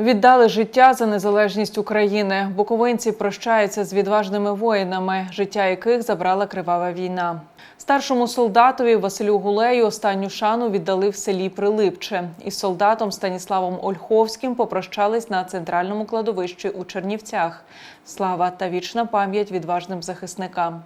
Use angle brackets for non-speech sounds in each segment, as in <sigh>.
Віддали життя за незалежність України. Буковинці прощаються з відважними воїнами, життя яких забрала кривава війна. Старшому солдатові Василю Гулею останню шану віддали в селі Прилипче. Із солдатом Станіславом Ольховським попрощались на центральному кладовищі у Чернівцях. Слава та вічна пам'ять відважним захисникам.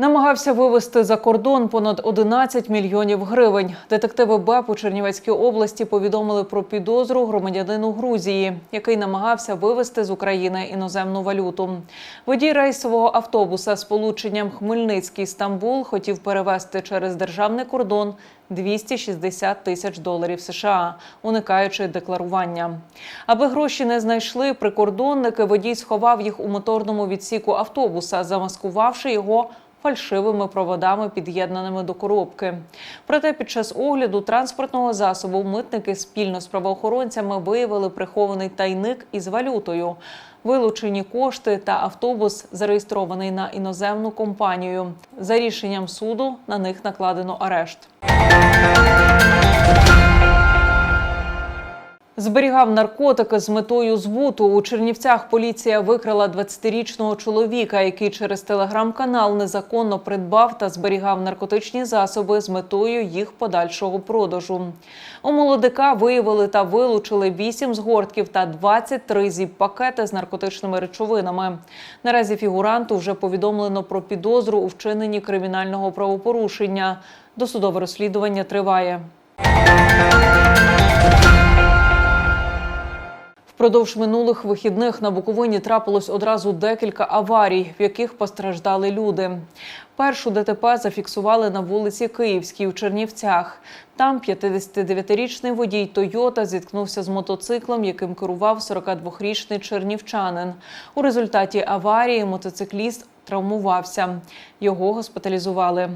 Намагався вивезти за кордон понад 11 мільйонів гривень. Детективи БЕП у Чернівецькій області повідомили про підозру громадянину Грузії, який намагався вивезти з України іноземну валюту. Водій рейсового автобуса з полученням Хмельницький-Стамбул хотів перевезти через державний кордон 260 тисяч доларів США, уникаючи декларування. Аби гроші не знайшли, прикордонники водій сховав їх у моторному відсіку автобуса, замаскувавши його фальшивими проводами, під'єднаними до коробки. Проте під час огляду транспортного засобу митники спільно з правоохоронцями виявили прихований тайник із валютою. Вилучені кошти та автобус зареєстрований на іноземну компанію. За рішенням суду на них накладено арешт. Зберігав наркотики з метою збуту. У Чернівцях поліція викрила 20-річного чоловіка, який через телеграм-канал незаконно придбав та зберігав наркотичні засоби з метою їх подальшого продажу. У молодика виявили та вилучили 8 згортків та 23 зіп-пакети з наркотичними речовинами. Наразі фігуранту вже повідомлено про підозру у вчиненні кримінального правопорушення. Досудове розслідування триває. Впродовж минулих вихідних на Буковині трапилось одразу декілька аварій, в яких постраждали люди. Першу ДТП зафіксували на вулиці Київській у Чернівцях. Там 59-річний водій Тойота зіткнувся з мотоциклом, яким керував 42-річний чернівчанин. У результаті аварії мотоцикліст травмувався. Його госпіталізували.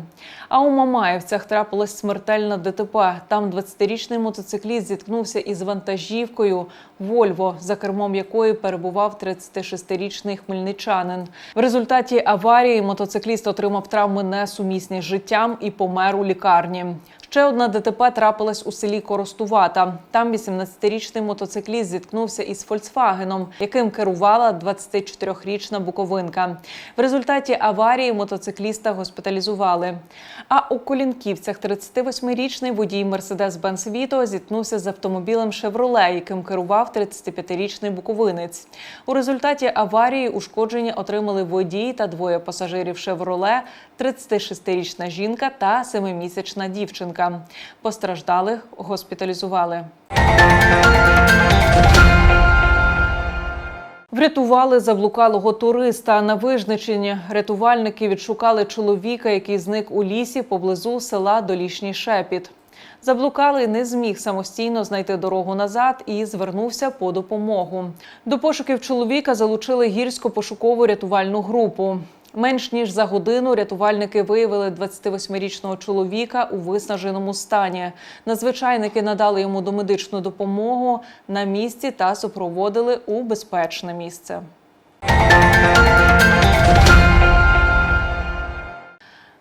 А у Мамаєвцях трапилась смертельна ДТП. Там 20-річний мотоцикліст зіткнувся із вантажівкою Вольво, за кермом якої перебував 36-річний хмельничанин. В результаті аварії мотоцикліст отримав травми несумісні з життям і помер у лікарні. Ще одна ДТП трапилась у селі Коростувата. Там 18-річний мотоцикліст зіткнувся із Фольксвагеном, яким керувала 24-річна буковинка. В результаті аварії мотоцикліста госпіталізували. А у Колінківцях 38-річний водій Мерседес-Бенц Віто зіткнувся з автомобілем Шевроле, яким керував 35-річний буковинець. У результаті аварії ушкодження отримали водій та двоє пасажирів Шевроле, 36-річна жінка та 7-місячна дівчинка. Постраждалих госпіталізували. Врятували заблукалого туриста на Вижничині. Рятувальники відшукали чоловіка, який зник у лісі поблизу села Долішній Шепіт. Заблукалий не зміг самостійно знайти дорогу назад і звернувся по допомогу. До пошуків чоловіка залучили гірсько-пошукову рятувальну групу. Менш ніж за годину рятувальники виявили 28-річного чоловіка у виснаженому стані. Надзвичайники надали йому домедичну допомогу на місці та супроводили у безпечне місце.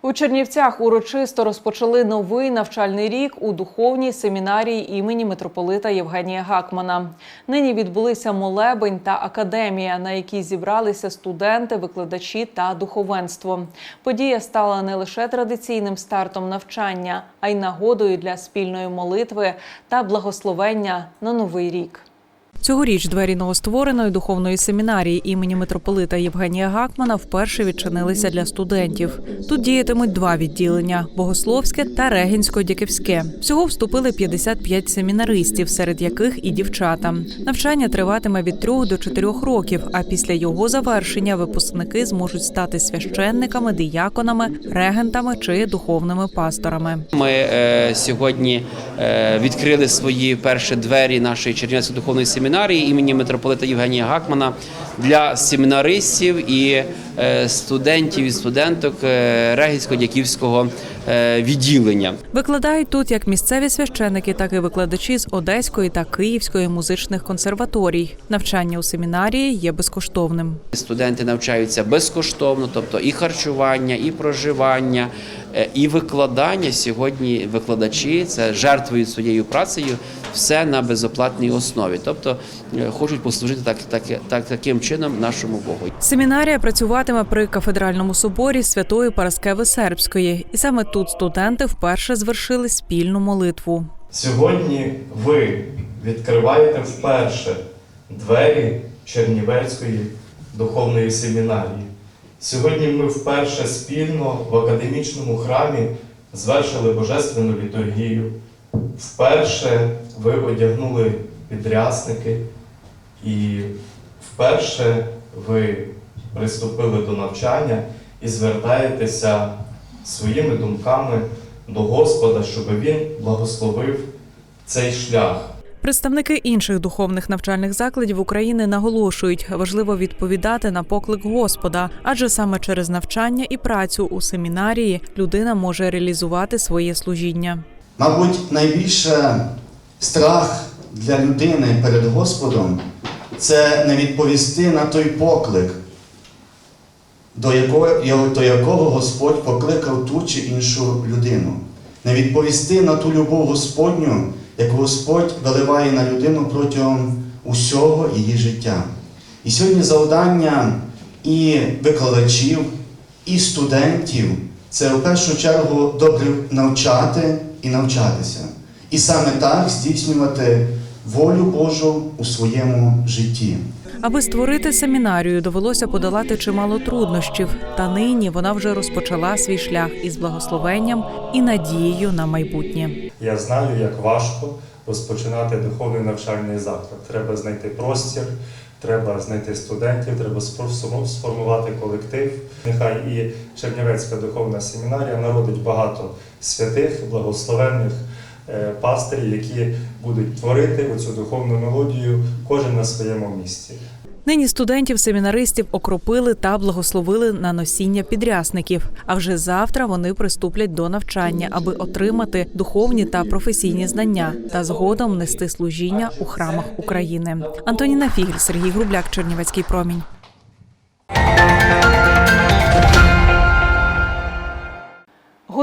У Чернівцях урочисто розпочали новий навчальний рік у духовній семінарії імені митрополита Євгенія Гакмана. Нині відбулися молебень та академія, на якій зібралися студенти, викладачі та духовенство. Подія стала не лише традиційним стартом навчання, а й нагодою для спільної молитви та благословення на новий рік. Цьогоріч двері новоствореної духовної семінарії імені митрополита Євгенія Гакмана вперше відчинилися для студентів. Тут діятимуть два відділення: богословське та регінсько-дяківське. Всього вступили 55 семінаристів, серед яких і дівчата. Навчання триватиме від 3 до 4 років. А після його завершення випускники зможуть стати священниками, дияконами, регентами чи духовними пасторами. Ми е, сьогодні е, відкрили свої перші двері нашої Чернівецької духовної семінарії імені митрополита Євгенія Гакмана. Для семінаристів і е, студентів і студенток е, Регільсько-Дяківського е, відділення. Викладають тут як місцеві священики, так і викладачі з Одеської та Київської музичних консерваторій. Навчання у семінарії є безкоштовним. Студенти навчаються безкоштовно, тобто і харчування, і проживання, і викладання. Сьогодні викладачі це жертвують своєю працею все на безоплатній основі, тобто хочуть послужити так, так, так, таким чином нашому Богу. Семінарія працюватиме при кафедральному соборі Святої Параскеви Сербської, і саме тут студенти вперше звершили спільну молитву. Сьогодні ви відкриваєте вперше двері Чернівецької духовної семінарії. Сьогодні ми вперше спільно в академічному храмі звершили божественну літургію. Вперше ви одягнули підрясники і вперше ви приступили до навчання і звертаєтеся своїми думками до Господа, щоб Він благословив цей шлях. Представники інших духовних навчальних закладів України наголошують, важливо відповідати на поклик Господа, адже саме через навчання і працю у семінарії людина може реалізувати своє служіння. Мабуть, найбільше страх для людини перед Господом це не відповісти на той поклик, до якого, до якого Господь покликав ту чи іншу людину. Не відповісти на ту любов Господню, яку Господь виливає на людину протягом усього її життя. І сьогодні завдання і викладачів, і студентів це в першу чергу добре навчати і навчатися. І саме так здійснювати волю Божу у своєму житті. Аби створити семінарію, довелося подолати чимало труднощів. Та нині вона вже розпочала свій шлях із благословенням і надією на майбутнє. Я знаю, як важко розпочинати духовний навчальний заклад. Треба знайти простір, треба знайти студентів, треба сформувати колектив. Нехай і Чернівецька духовна семінарія народить багато святих, благословенних е, пастирів, які будуть творити оцю духовну мелодію кожен на своєму місці. Нині студентів семінаристів окропили та благословили на носіння підрясників. А вже завтра вони приступлять до навчання, аби отримати духовні та професійні знання та згодом нести служіння у храмах України. Антоніна Фігель, Сергій Грубляк, Чернівецький промінь.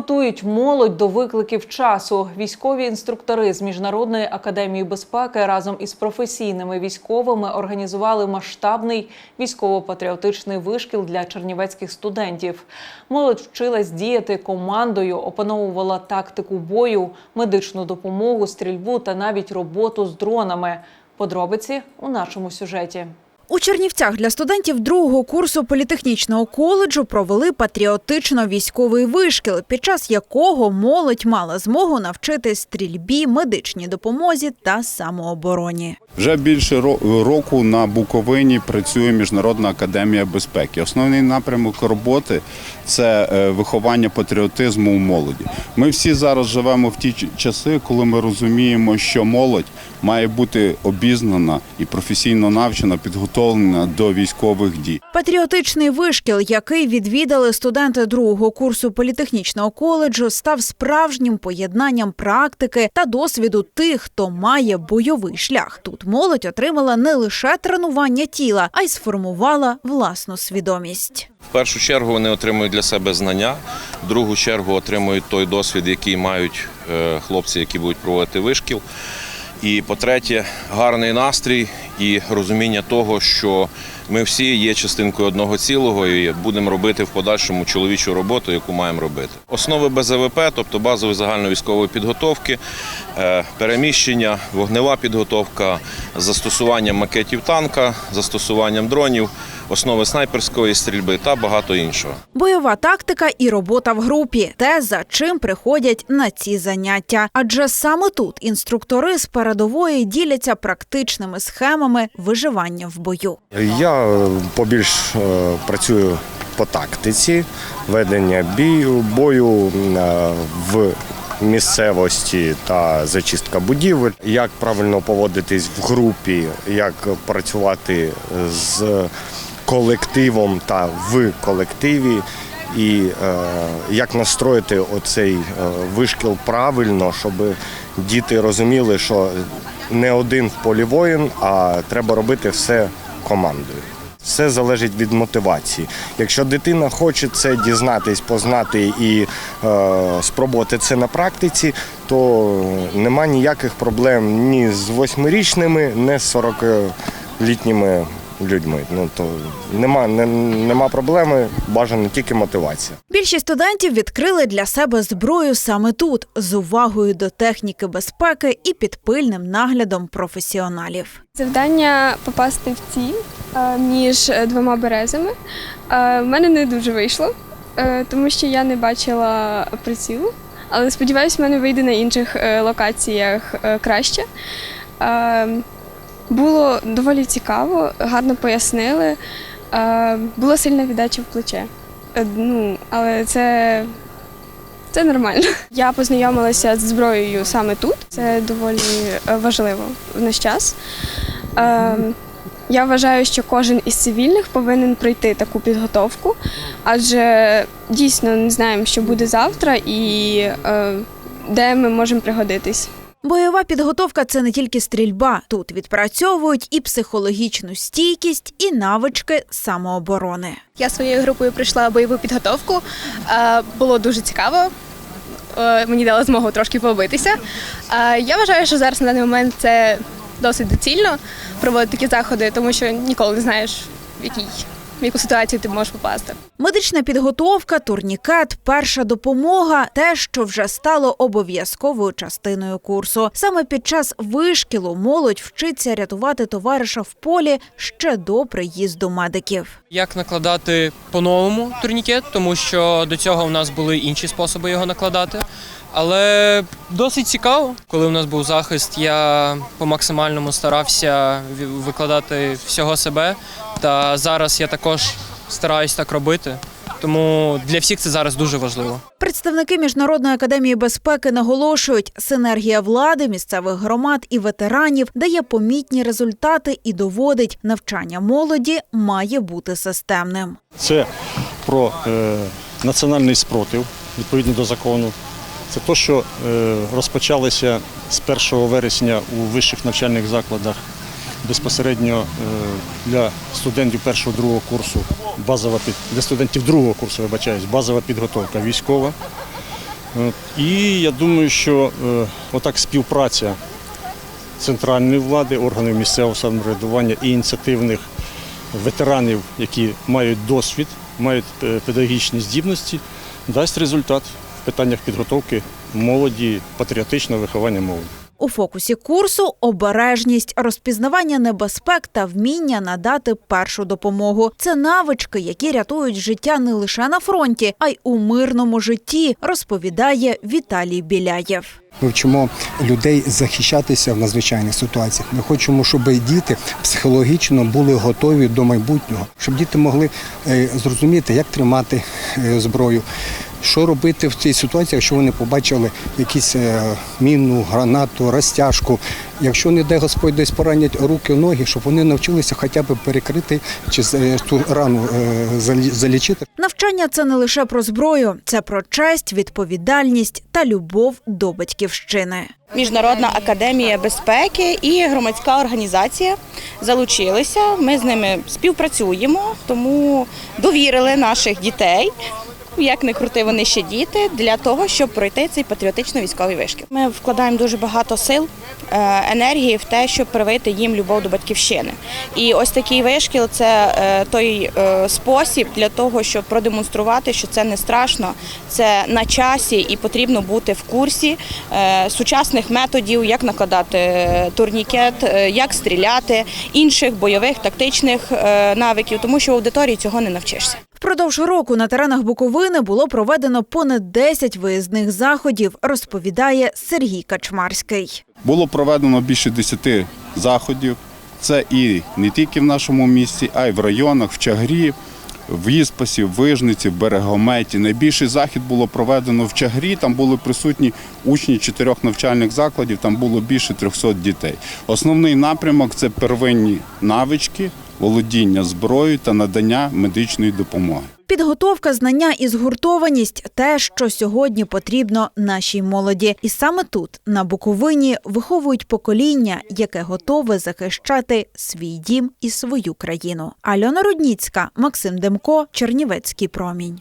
Готують молодь до викликів часу. Військові інструктори з міжнародної академії безпеки разом із професійними військовими організували масштабний військово-патріотичний вишкіл для чернівецьких студентів. Молодь вчилась діяти командою, опановувала тактику бою, медичну допомогу, стрільбу та навіть роботу з дронами. Подробиці у нашому сюжеті. У Чернівцях для студентів другого курсу політехнічного коледжу провели патріотично-військовий вишкіл, під час якого молодь мала змогу навчитись стрільбі, медичній допомозі та самообороні. Вже більше року на Буковині працює Міжнародна академія безпеки. Основний напрямок роботи це е, виховання патріотизму у молоді. Ми всі зараз живемо в ті часи, коли ми розуміємо, що молодь має бути обізнана і професійно навчена, підготовлена до військових дій. Патріотичний вишкіл, який відвідали студенти другого курсу політехнічного коледжу, став справжнім поєднанням практики та досвіду тих, хто має бойовий шлях. Тут молодь отримала не лише тренування тіла, а й сформувала власну свідомість. В першу чергу вони отримують для себе знання, в другу чергу отримують той досвід, який мають е, хлопці, які будуть проводити вишкіл. І по-третє, гарний настрій і розуміння того, що ми всі є частинкою одного цілого і будемо робити в подальшому чоловічу роботу, яку маємо робити. Основи БЗВП, тобто базової загальновійськової підготовки, е, переміщення, вогнева підготовка, застосуванням макетів танка, застосуванням дронів, основи снайперської стрільби та багато іншого. Бойова тактика і робота в групі те, за чим приходять на ці заняття. Адже саме тут інструктори з передової діляться практичними схемами виживання в бою. Я е, побільш е, працюю по тактиці, ведення бію, бою е, в місцевості та зачистка будівель, як правильно поводитись в групі, як працювати з колективом та в колективі, і е, як настроїти оцей е, вишкіл правильно, щоб діти розуміли, що не один в полі воїн, а треба робити все командою. Все залежить від мотивації. Якщо дитина хоче це дізнатись, познати і е, спробувати це на практиці, то нема ніяких проблем ні з восьмирічними, ні з 40-літніми людьми. Ну то нема, не, нема проблеми, бажано тільки мотивація. Більшість студентів відкрили для себе зброю саме тут, з увагою до техніки безпеки і під пильним наглядом професіоналів. Завдання попасти в ціль е, між е, двома березами. Е, В мене не дуже вийшло, тому що я не бачила прицілу. Але сподіваюся, в мене вийде на інших локаціях краще. Було доволі цікаво, гарно пояснили. Е, Була сильна віддача в плече. Е, Ну, але це, це нормально. <laughs> Я познайомилася з зброєю саме тут. Це доволі е, важливо в наш час. Я вважаю, що кожен із цивільних повинен пройти таку підготовку, адже дійсно не знаємо, що буде завтра і де ми можемо пригодитись. Бойова підготовка це не тільки стрільба. Тут відпрацьовують і психологічну стійкість, і навички самооборони. Я своєю групою пройшла бойову підготовку. Е, Було дуже цікаво. Е, Мені дали змогу трошки побитися. Е, Я вважаю, що зараз на даний момент це досить доцільно проводити такі заходи, тому що ніколи не знаєш, в якій в яку ситуацію ти можеш попасти. Медична підготовка, турнікет, перша допомога те, що вже стало обов'язковою частиною курсу. Саме під час вишкілу молодь вчиться рятувати товариша в полі ще до приїзду медиків. Як накладати по-новому турнікет, тому що до цього у нас були інші способи його накладати. Але досить цікаво, коли у нас був захист, я по максимальному старався викладати всього себе. Та зараз я також стараюсь так робити. Тому для всіх це зараз дуже важливо. Представники міжнародної академії безпеки наголошують, синергія влади, місцевих громад і ветеранів дає помітні результати і доводить, навчання молоді має бути системним. Це про е, національний спротив відповідно до закону. Це те, що е, розпочалося з 1 вересня у вищих навчальних закладах безпосередньо е, для студентів першого другого курсу, базова для студентів другого курсу, вибачаюсь, базова підготовка військова. І я думаю, що е, отак співпраця центральної влади, органів місцевого самоврядування і ініціативних ветеранів, які мають досвід, мають педагогічні здібності, дасть результат в питаннях підготовки молоді, патріотичного виховання молоді. У фокусі курсу обережність, розпізнавання небезпек та вміння надати першу допомогу. Це навички, які рятують життя не лише на фронті, а й у мирному житті, розповідає Віталій Біляєв. Ми вчимо людей захищатися в надзвичайних ситуаціях. Ми хочемо, щоб діти психологічно були готові до майбутнього, щоб діти могли е, зрозуміти, як тримати е, зброю, що робити в цій ситуації, якщо вони побачили якусь е, міну, гранату, розтяжку. Якщо не де Господь десь поранять руки, ноги, щоб вони навчилися хоча б перекрити чи е, ту рану е, залічити. Навчання це не лише про зброю, це про честь, відповідальність та любов до батьківщини. Міжнародна академія безпеки і громадська організація залучилися. Ми з ними співпрацюємо, тому довірили наших дітей. Як не крути, вони ще діти для того, щоб пройти цей патріотично-військовий вишкіл. Ми вкладаємо дуже багато сил, е, енергії в те, щоб привити їм любов до батьківщини. І ось такий вишкіл це е, той е, спосіб для того, щоб продемонструвати, що це не страшно, це на часі і потрібно бути в курсі сучасних методів, як накладати турнікет, як стріляти, інших бойових тактичних навиків, тому що в аудиторії цього не навчишся. Впродовж року на теренах Буковини було проведено понад 10 виїзних заходів, розповідає Сергій Качмарський. Було проведено більше 10 заходів. Це і не тільки в нашому місті, а й в районах, в Чагрі, в Іспасі, в Вижниці, в Берегометі. Найбільший захід було проведено в Чагрі. Там були присутні учні чотирьох навчальних закладів. Там було більше 300 дітей. Основний напрямок це первинні навички, володіння зброєю та надання медичної допомоги. Підготовка, знання і згуртованість те, що сьогодні потрібно нашій молоді. І саме тут, на Буковині, виховують покоління, яке готове захищати свій дім і свою країну. Альона Рудніцька, Максим Демко, Чернівецький промінь.